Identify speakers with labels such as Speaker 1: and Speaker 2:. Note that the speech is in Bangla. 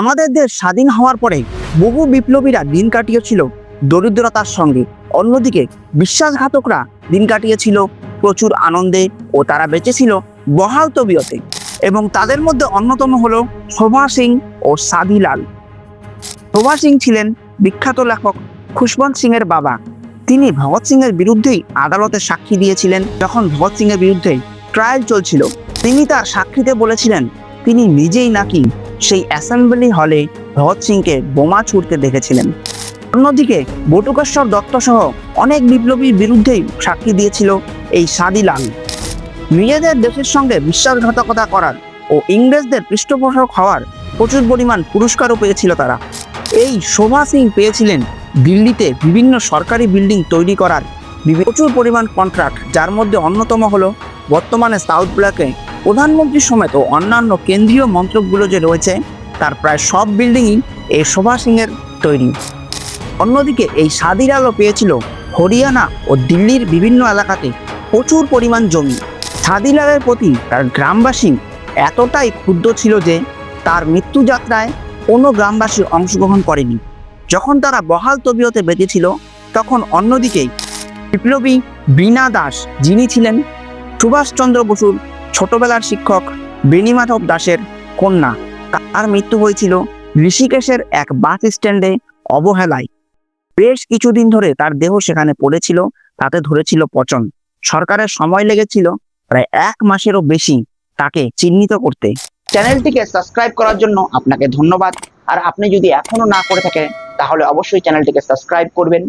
Speaker 1: আমাদের দেশ স্বাধীন হওয়ার পরে বহু বিপ্লবীরা দিন কাটিয়েছিল দরিদ্রতার সঙ্গে। অন্যদিকে বিশ্বাসঘাতকরা দিন কাটিয়েছিল প্রচুর আনন্দে ও তারা বেঁচেছিল বহাল তবিয়তে এবং তাদের মধ্যে অন্যতম হলো শোভা সিং ও সাদিলাল শোভা সিং ছিলেন বিখ্যাত লেখক খুশবন্ত সিং এর বাবা। তিনি ভগৎ সিং এর বিরুদ্ধেই আদালতে সাক্ষী দিয়েছিলেন যখন ভগৎ সিং এর বিরুদ্ধে ট্রায়াল চলছিল। তিনি তার সাক্ষীতে বলেছিলেন, তিনি নিজেই নাকি সেই অ্যাসেম্বলি হলে ভগৎ সিংকে বোমা ছুটতে দেখেছিলেন। অন্যদিকে বটুকেশ্বর দত্ত সহ অনেক বিপ্লবীর বিরুদ্ধেই সাক্ষী দিয়েছিল এই সাদি সাদিলাল নিজেদের দেশের সঙ্গে বিশ্বাসঘাতকতা করার ও ইংরেজদের পৃষ্ঠপোষক হওয়ার প্রচুর পরিমাণ পুরস্কারও পেয়েছিল তারা। এই শোভা সিং পেয়েছিলেন দিল্লিতে বিভিন্ন সরকারি বিল্ডিং তৈরি করার প্রচুর পরিমাণ কন্ট্রাক্ট, যার মধ্যে অন্যতম হলো বর্তমানে সাউথ ব্লকে প্রধানমন্ত্রী সমেত অন্যান্য কেন্দ্রীয় মন্ত্রকগুলো যে রয়েছে, তার প্রায় সব বিল্ডিংই এই শোভা সিংয়ের তৈরি। অন্যদিকে এই সাদিরালও পেয়েছিল হরিয়ানা ও দিল্লির বিভিন্ন এলাকাতে প্রচুর পরিমাণ জমি। সাদিলালের প্রতি তার গ্রামবাসী এতটাই ক্ষুদ্র ছিল যে তার মৃত্যুযাত্রায় কোনো গ্রামবাসী অংশগ্রহণ করেনি। যখন তারা বহাল তবিয়তে বেঁচেছিল, তখন অন্যদিকে বিপ্লবী বীণা দাস যিনি ছিলেন সুভাষচন্দ্র বসুর ছোটবেলার শিক্ষক বেণীমাধব দাসের কন্যা। তার মৃত্যু হয়েছিল ঋষিকেশের এক বাস স্ট্যান্ডে অবহেলায়। বেশ কিছুদিন ধরে তার দেহ সেখানে পড়েছিল, তাতে ধরেছিল পচন। সরকারের সময় লেগেছিল প্রায় এক মাসেরও বেশি তাকে চিহ্নিত করতে। চ্যানেলটিকে সাবস্ক্রাইব করার জন্য আপনাকে ধন্যবাদ। আর আপনি যদি এখনও না করে থাকেন, তাহলে অবশ্যই চ্যানেলটিকে সাবস্ক্রাইব করবেন।